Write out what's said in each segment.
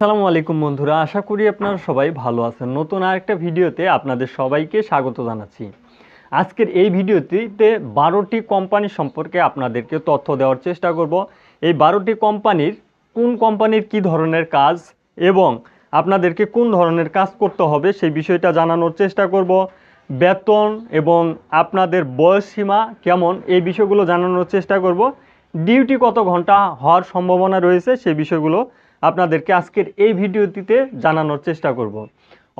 আসসালামু আলাইকুম বন্ধুরা, আশা করি আপনারা সবাই ভালো আছেন। নতুন আরেকটা ভিডিওতে আপনাদের সবাইকে স্বাগত জানাচ্ছি। আজকের এই ভিডিওটিতে বারোটি কোম্পানি সম্পর্কে আপনাদেরকে তথ্য দেওয়ার চেষ্টা করব। এই বারোটি কোম্পানির কোন কোম্পানির কি ধরনের কাজ এবং আপনাদেরকে কোন ধরনের কাজ করতে হবে সেই বিষয়টা জানানোর চেষ্টা করব। বেতন এবং আপনাদের বয়স সীমা কেমন এই বিষয়গুলো জানানোর চেষ্টা করব। ডিউটি কত ঘণ্টা হওয়ার সম্ভাবনা রয়েছে সেই বিষয়গুলো আপনাদেরকে আজকের এই ভিডিওটিতে জানানোর চেষ্টা করব।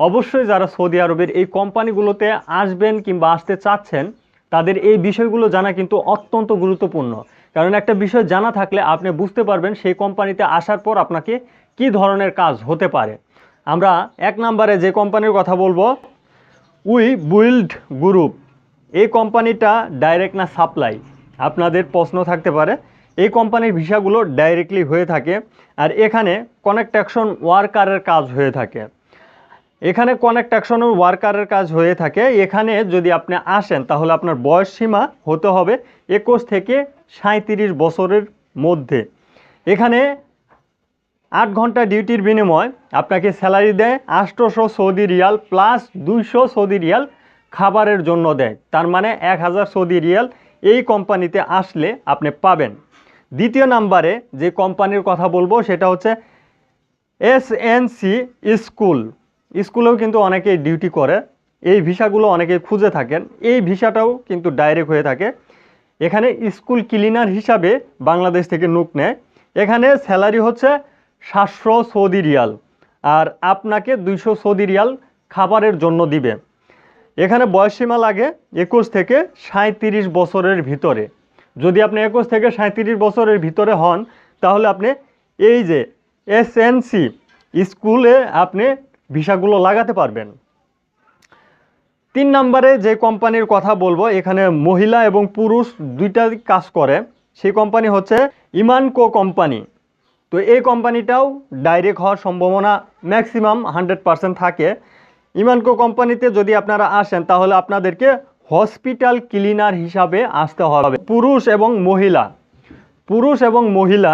অবশ্যই যারা সৌদি আরবের এই কোম্পানিগুলোতে আসবেন কিংবা আসতে চাচ্ছেন, তাদের এই বিষয়গুলো জানা কিন্তু অত্যন্ত গুরুত্বপূর্ণ। কারণ একটা বিষয় জানা থাকলে আপনি বুঝতে পারবেন সেই কোম্পানিতে আসার পর আপনাকে কি ধরনের কাজ হতে পারে। আমরা এক নম্বরে যে কোম্পানির কথা বলব, উই বুইল্ড গ্রুপ। এই কোম্পানিটা ডাইরেক্ট না সাপ্লাই। আপনাদের প্রশ্ন থাকতে পারে এই কোম্পানির ভিসাগুলো ডাইরেক্টলি হয়ে থাকে আর এখানে কনেকট্যাকশন ওয়ার্কারের কাজ হয়ে থাকে। এখানে কনেকট্যাকশনের ওয়ার্কারের কাজ হয়ে থাকে। এখানে যদি আপনি আসেন, তাহলে আপনার বয়স সীমা হতে হবে একুশ থেকে সাঁত্রিশ বছরের মধ্যে। এখানে আট ঘণ্টা ডিউটির বিনিময় আপনাকে স্যালারি দেয় আটশোশো সৌদি রিয়াল প্লাস দুইশো সৌদি রিয়াল খাবারের জন্য দেয়। তার মানে এক হাজার সৌদি রিয়াল এই কোম্পানিতে আসলে আপনি পাবেন। দ্বিতীয় নাম্বারে যে কোম্পানির কথা বলব, সেটা হচ্ছে এস এন সি স্কুল। স্কুলেও কিন্তু অনেকে ডিউটি করে। এই ভিসাগুলো অনেকে খুঁজে থাকেন। এই ভিসাটাও কিন্তু ডাইরেক্ট হয়ে থাকে। এখানে স্কুল ক্লিনার হিসাবে বাংলাদেশ থেকে নুক নেয়। এখানে স্যালারি হচ্ছে সাতশো সৌদি রিয়াল আর আপনাকে দুইশো সৌদি রিয়াল খাবারের জন্য দিবে। এখানে বয়সসীমা লাগে একুশ থেকে সাঁত্রিশ বছরের ভিতরে। যদি আপনি একুশ থেকে সাঁত্রিশ বছরের ভিতরে হন, তাহলে আপনি এই যে এসএনসি স্কুলে আপনি ভিসাগুলো লাগাতে পারবেন। তিন নম্বরে যে কোম্পানির কথা বলব, এখানে মহিলা এবং পুরুষ দুইটা কাজ করে। সেই কোম্পানি হচ্ছে ইমানকো কোম্পানি। তো এই কোম্পানিটাও ডাইরেক্ট হওয়ার সম্ভাবনা ম্যাক্সিমাম হান্ড্রেড পারসেন্ট থাকে। ইমানকো কোম্পানিতে যদি আপনারা আসেন, তাহলে আপনাদেরকে হসপিটাল ক্লিনার হিসাবে আসতে হবে। পুরুষ এবং মহিলা। পুরুষ এবং মহিলা,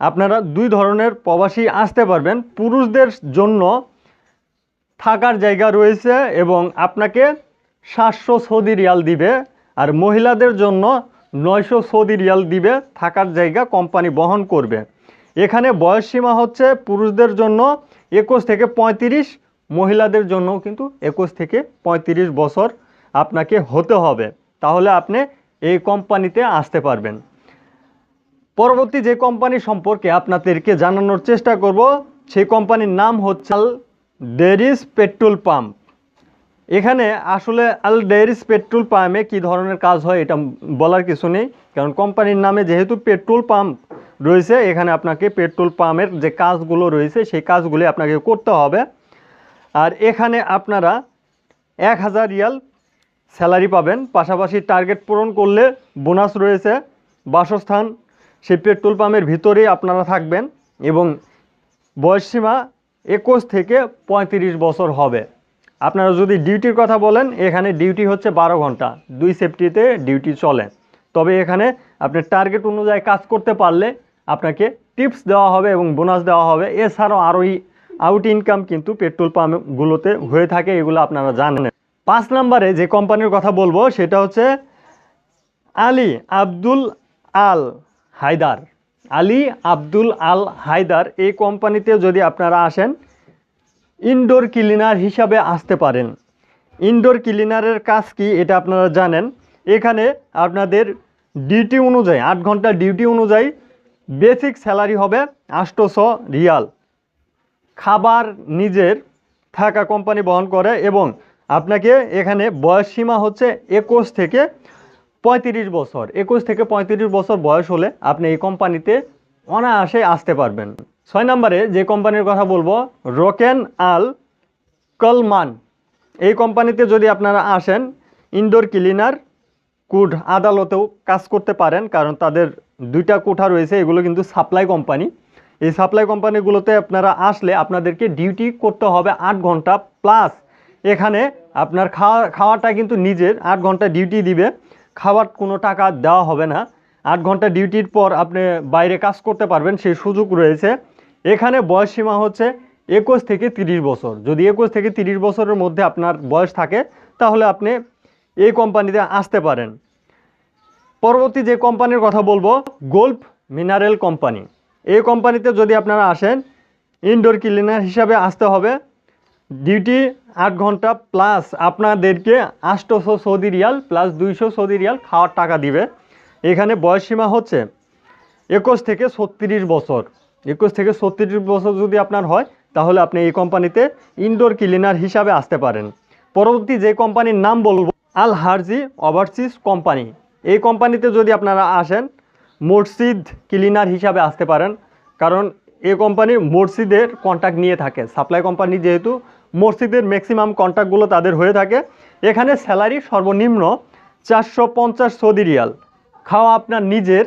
আপনারা দুই ধরনের প্রবাসী আসতে পারবেন। পুরুষদের জন্য থাকার জায়গা রয়েছে এবং আপনাকে সাতশো সৌদি রিয়াল দিবে আর মহিলাদের জন্য নয়শো সৌদি রিয়াল দিবে থাকার জায়গা কোম্পানি বহন করবে। এখানে বয়সসীমা হচ্ছে পুরুষদের জন্য একুশ থেকে পঁয়ত্রিশ, মহিলাদের জন্যও কিন্তু একুশ থেকে পঁয়ত্রিশ বছর আপনাকে হতে হবে। তাহলে আপনি এই কোম্পানিতে আসতে পারবেন। পরবর্তী যে কোম্পানি সম্পর্কে আপনাদেরকে জানানোর চেষ্টা করব সেই কোম্পানির নাম হচ্ছে আল ডেরিস পেট্রোল পাম্প। এখানে আসলে আল ডেরিস পেট্রোল পাম্পে কী ধরনের কাজ হয় এটা বলার কিছু নেই, কারণ কোম্পানির নামে যেহেতু পেট্রোল পাম্প রয়েছে, এখানে আপনাকে পেট্রোল পাম্পের যে কাজগুলো রয়েছে, সেই কাজগুলি আপনাকে করতে হবে। আর এখানে আপনারা এক হাজার রিয়াল স্যালারি পাবেন। পাশাপাশি টার্গেট পূরণ করলে বোনাস রয়েছে। বাসস্থান সেই পেট্রোল পাম্পের ভিতরেই আপনারা থাকবেন এবং বয়সসীমা একুশ থেকে পঁয়ত্রিশ বছর হবে। আপনারা যদি ডিউটির কথা বলেন, এখানে ডিউটি হচ্ছে বারো ঘণ্টা। দুই সেফটিতে ডিউটি চলে। তবে এখানে আপনি টার্গেট অনুযায়ী কাজ করতে পারলে আপনাকে টিপস দেওয়া হবে এবং বোনাস দেওয়া হবে। এছাড়াও আরোই আউট ইনকাম কিন্তু পেট্রোল পাম্পগুলোতে হয়ে থাকে, এগুলো আপনারা জানেন। পাঁচ নম্বরে যে কোম্পানির কথা বলব, সেটা হচ্ছে আলী আব্দুল আল হায়দার। আলী আব্দুল আল হায়দার এই কোম্পানিতে যদি আপনারা আসেন ইনডোর ক্লিনার হিসাবে আসতে পারেন। ইনডোর ক্লিনারের কাজ কি, এটা আপনারা জানেন। এখানে আপনাদের ডিউটি অনুযায়ী, আট ঘণ্টা ডিউটি অনুযায়ী বেসিক স্যালারি হবে আটশোশো রিয়াল। খাবার নিজের থাকা কোম্পানি বহন করে এবং আপনাকে এখানে বয়স সীমা হচ্ছে একুশ থেকে পঁয়ত্রিশ বছর। একুশ থেকে পঁয়ত্রিশ বছর বয়স হলে আপনি এই কোম্পানিতে অনায়াসে আসতে পারবেন। ছয় নম্বরে যে কোম্পানির কথা বলব, রোকেন আল কলমান। এই কোম্পানিতে যদি আপনারা আসেন, ইনডোর ক্লিনার কুড আদালতেও কাজ করতে পারেন, কারণ তাদের দুইটা কোঠা রয়েছে, এগুলো কিন্তু সাপ্লাই কোম্পানি। এই সাপ্লাই কোম্পানিগুলোতে আপনারা আসলে আপনাদেরকে ডিউটি করতে হবে আট ঘণ্টা প্লাস। এখানে আপনার খাওয়া, খাওয়াটা কিন্তু নিজের, আট ঘণ্টা ডিউটি দিবে। খাওয়ার কোনো টাকা দেওয়া হবে না। আট ঘণ্টা ডিউটির পর আপনি বাইরে কাজ করতে পারবেন, সেই সুযোগ রয়েছে। এখানে বয়স সীমা হচ্ছে একুশ থেকে তিরিশ বছর। যদি একুশ থেকে তিরিশ বছরের মধ্যে আপনার বয়স থাকে, তাহলে আপনি এই কোম্পানিতে আসতে পারেন। পরবর্তী যে কোম্পানির কথা বলব গোল্ফ মিনারেল কোম্পানি এই কোম্পানিতে যদি আপনারা আসেন ইনডোর ক্লিনার হিসাবে আসতে হবে। ডিউটি আট ঘণ্টা প্লাস আপনাদেরকে আটশোশো সৌদি রিয়াল প্লাস দুইশো সৌদি রিয়াল খাওয়ার টাকা দিবে। এখানে বয়স সীমা হচ্ছে একুশ থেকে ছত্রিশ বছর। একুশ থেকে ছত্রিশ বছর যদি আপনার হয়, তাহলে আপনি এই কোম্পানিতে ইনডোর ক্লিনার হিসাবে আসতে পারেন। পরবর্তী যে কোম্পানির নাম বলব, আল হারজি ওভারসিজ কোম্পানি। এই কোম্পানিতে যদি আপনারা আসেন মসজিদ ক্লিনার হিসাবে আসতে পারেন। কারণ এই কোম্পানি মসজিদের কন্ট্যাক্ট নিয়ে থাকে। সাপ্লাই কোম্পানি যেহেতু মসজিদের ম্যাক্সিমাম কন্ট্যাক্টগুলো তাদের হয়ে থাকে। এখানে স্যালারি সর্বনিম্ন চারশো পঞ্চাশ সৌদি রিয়াল। খাওয়া আপনার নিজের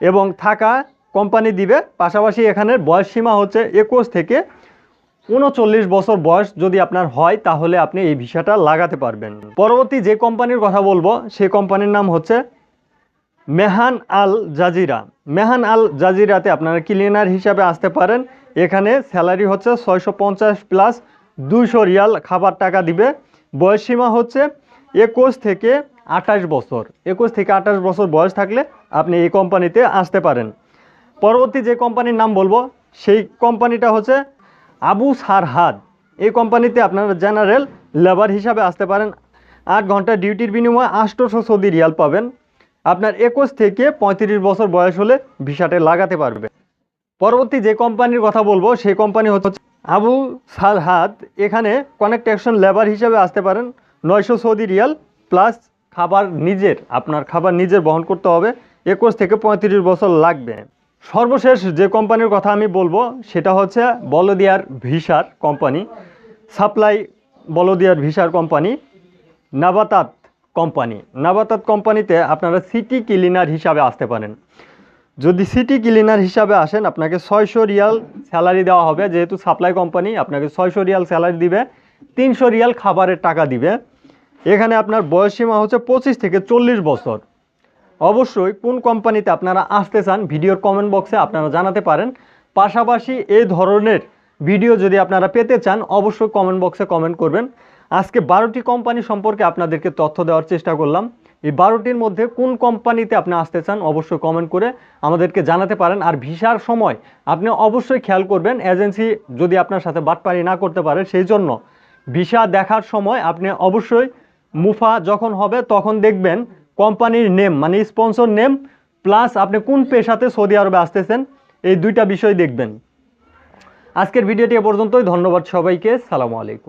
এবং থাকা কোম্পানি দিবে। পাশাপাশি এখানে বয়স সীমা হচ্ছে একুশ থেকে উনচল্লিশ বছর বয়স যদি আপনার হয়, তাহলে আপনি এই ভিসাটা লাগাতে পারবেন। পরবর্তী যে কোম্পানির কথা বলব, সেই কোম্পানির নাম হচ্ছে মেহান আল জাজিরা। মেহান আল জাজিরাতে আপনারা ক্লিনার হিসাবে আসতে পারেন। এখানে স্যালারি হচ্ছে ছয়শো পঞ্চাশ প্লাস দুইশো রিয়াল খাবার টাকা দিবে। বয়স সীমা হচ্ছে একুশ থেকে আঠাশ বছর। একুশ থেকে আঠাশ বছর বয়স থাকলে আপনি এই কোম্পানিতে আসতে পারেন। পরবর্তী যে কোম্পানির নাম বলব, সেই কোম্পানিটা হচ্ছে আবু সারহাদ। এই কোম্পানিতে আপনারা জেনারেল লেবার হিসাবে আসতে পারেন। আট ঘণ্টা ডিউটির বিনিময়ে আটশোশো সৌদি রিয়াল পাবেন। আপনার একুশ থেকে পঁয়ত্রিশ বছর বয়স হলে ভিসাটা লাগাতে পারবে। পরবর্তী যে কোম্পানির কথা বলব, সেই কোম্পানি হচ্ছে আবু সারহাদ এখানে কনেকটেকশন লেবার হিসাবে আসতে পারেন। নয়শো সৌদি রিয়াল প্লাস খাবার নিজের, আপনার খাবার নিজের বহন করতে হবে। একুশ থেকে পঁয়ত্রিশ বছর লাগবে। সর্বশেষ যে কোম্পানির কথা আমি বলব, সেটা হচ্ছে বলদিয়ার ভিসার কোম্পানি সাপ্লাই বলদিয়ার ভিসার কোম্পানি নাবাতাত কোম্পানি নাবাতাত কোম্পানিতে আপনারা সিটি ক্লিনার হিসাবে আসতে পারেন। যদি সিটি ক্লিনার হিসাবে আসেন, আপনাকে ছয়শো রিয়াল স্যালারি দেওয়া হবে। যেহেতু সাপ্লাই কোম্পানি আপনাকে ছয়শো রিয়াল স্যালারি দিবে, তিনশো রিয়াল খাবারের টাকা দিবে। এখানে আপনার বয়সসীমা হচ্ছে পঁচিশ থেকে চল্লিশ বছর। অবশ্যই কোন কোম্পানিতে আপনারা আসতে চান, ভিডিওর কমেন্ট বক্সে আপনারা জানাতে পারেন। পাশাপাশি এই ধরনের ভিডিও যদি আপনারা পেতে চান, অবশ্যই কমেন্ট বক্সে কমেন্ট করবেন। আজকে বারোটি কোম্পানি সম্পর্কে আপনাদেরকে তথ্য দেওয়ার চেষ্টা করলাম। এই বারোটির মধ্যে কোন কোম্পানিতে আপনি আসতে চান অবশ্যই কমেন্ট করে আমাদেরকে জানাতে পারেন। আর ভিসার সময় আপনি অবশ্যই খেয়াল করবেন, এজেন্সি যদি আপনার সাথে বাটপারি না করতে পারে, সেই জন্য ভিসা দেখার সময় আপনি অবশ্যই মুফা যখন হবে তখন দেখবেন কোম্পানির নেম মানে স্পন্সর নেম প্লাস আপনি কোন পেশাতে সৌদি আরবে আসতেছেন, এই দুইটা বিষয় দেখবেন। আজকের ভিডিওটি এ পর্যন্তই, ধন্যবাদ সবাইকে, সালামু আলাইকুম।